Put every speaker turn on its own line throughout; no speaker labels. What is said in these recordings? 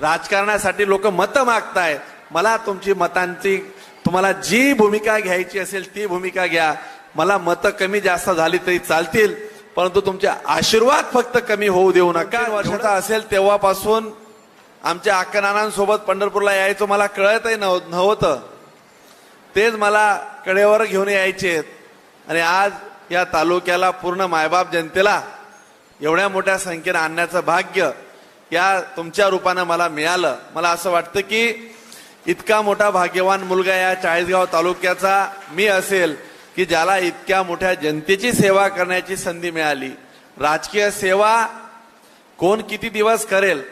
राजकारणासाठी लोक मतं मागताय मला तुमची मतांची तुम्हाला जी भूमिका घ्यायची असेल ती भूमिका घ्या. मला मतं कमी जास्त झाली तरी चालतील परंतु तुमचे आशीर्वाद फक्त कमी होऊ देऊ नका. वर्षाचा असेल तेव्हापासून आमच्या अक्कनानांसोबत पंढरपूरला यायचं मला कळतही नव्ह- नव्हतं. तेच मला कडेवर घेऊन यायचे. आणि आज या तालुक्याला पूर्ण मायबाप जनतेला एवढ्या मोठ्या संख्येनं आणण्याचं भाग्य या तुमच्या रूपानं मला मिळालं. मला असं वाटतं की इतका मोठा भाग्यवान मुलगा या चाळीसगाव तालुक्याचा मी असेल की ज्याला इतक्या मोठ्या जनतेची सेवा करण्याची संधी मिळाली. राजकीय सेवा कोण किती दिवस करेल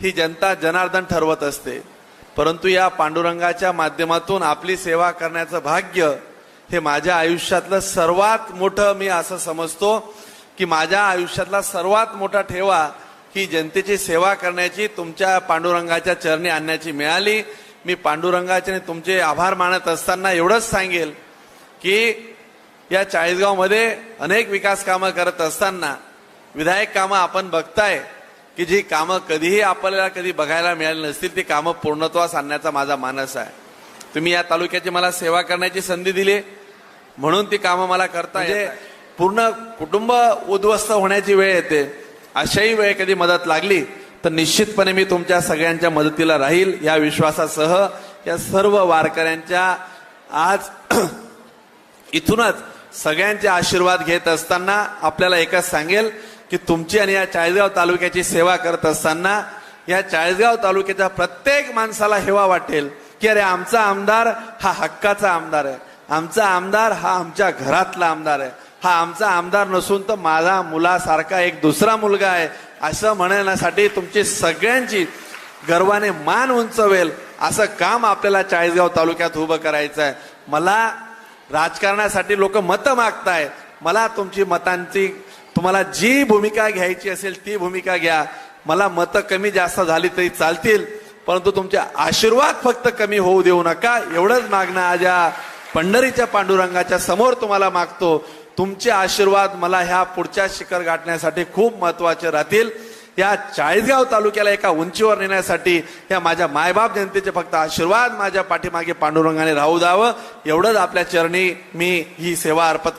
ही जनता जनार्दन ठरवत असते. परंतु या पांडुरंगाच्या माध्यमातून आपली सेवा करण्याचं भाग्य हे माझ्या आयुष्यातलं सर्वात मोठं मी असं समजतो की माझ्या आयुष्यातला सर्वात मोठा ठेवा ही जनतेची सेवा करण्याची तुमच्या पांडुरंगाच्या चरणी आणण्याची मिळाली. मी पांडुरंगाचे तुमचे आभार मानत असताना एवढंच सांगेल की या चाळीसगावमध्ये अनेक विकास कामं करत असताना विधायक कामं आपण बघताय की जी कामं कधीही आपल्याला कधी बघायला मिळाली नसतील ती कामं पूर्णत्वास आणण्याचा माझा मानस आहे. तुम्ही या तालुक्याची मला सेवा करण्याची संधी दिली म्हणून ती कामं मला करता म्हणजे पूर्ण कुटुंब उद्ध्वस्त होण्याची वेळ येते. अशाही वेळ कधी मदत लागली तर निश्चितपणे मी तुमच्या सगळ्यांच्या मदतीला राहील. या विश्वासासह या सर्व वारकऱ्यांच्या आज इथूनच सगळ्यांचे आशीर्वाद घेत असताना आपल्याला एकच सांगेल की तुमची आणि या चाळीसगाव तालुक्याची सेवा करत असताना या चाळीसगाव तालुक्याच्या प्रत्येक माणसाला हेवा वाटेल की अरे आमचा आमदार हा हक्काचा आमदार आहे. आमचा आमदार हा आमच्या घरातला आमदार आहे. हा आमचा आमदार नसून तर माझा मुलासारखा एक दुसरा मुलगा आहे. असं म्हणण्यासाठी तुमची सगळ्यांची गर्वाने मान उंचवेल. असं काम आपल्याला चाळीसगाव तालुक्यात उभं करायचं आहे. मला राजकारणासाठी लोक मतं मागताय. मला तुमची मतांची तुम्हाला जी भूमिका घ्यायची असेल ती भूमिका घ्या. मला मतं कमी जास्त झाली तरी चालतील. परंतु तुमचे आशीर्वाद फक्त कमी होऊ देऊ नका. एवढंच मागणं आज या पंढरीच्या पांडुरंगाच्या समोर तुम्हाला मागतो. तुमचे आशीर्वाद मला ह्या पुढच्या शिखर गाठण्यासाठी खूप महत्त्वाचे राहतील. या चाळीसगाव तालुक्याला एका उंचीवर नेण्यासाठी या माझ्या मायबाप जनतेचे फक्त आशीर्वाद माझ्या पाठीमागे पांडुरंगाने राहू द्यावं. एवढंच आपल्या चरणी मी ही सेवा अर्पण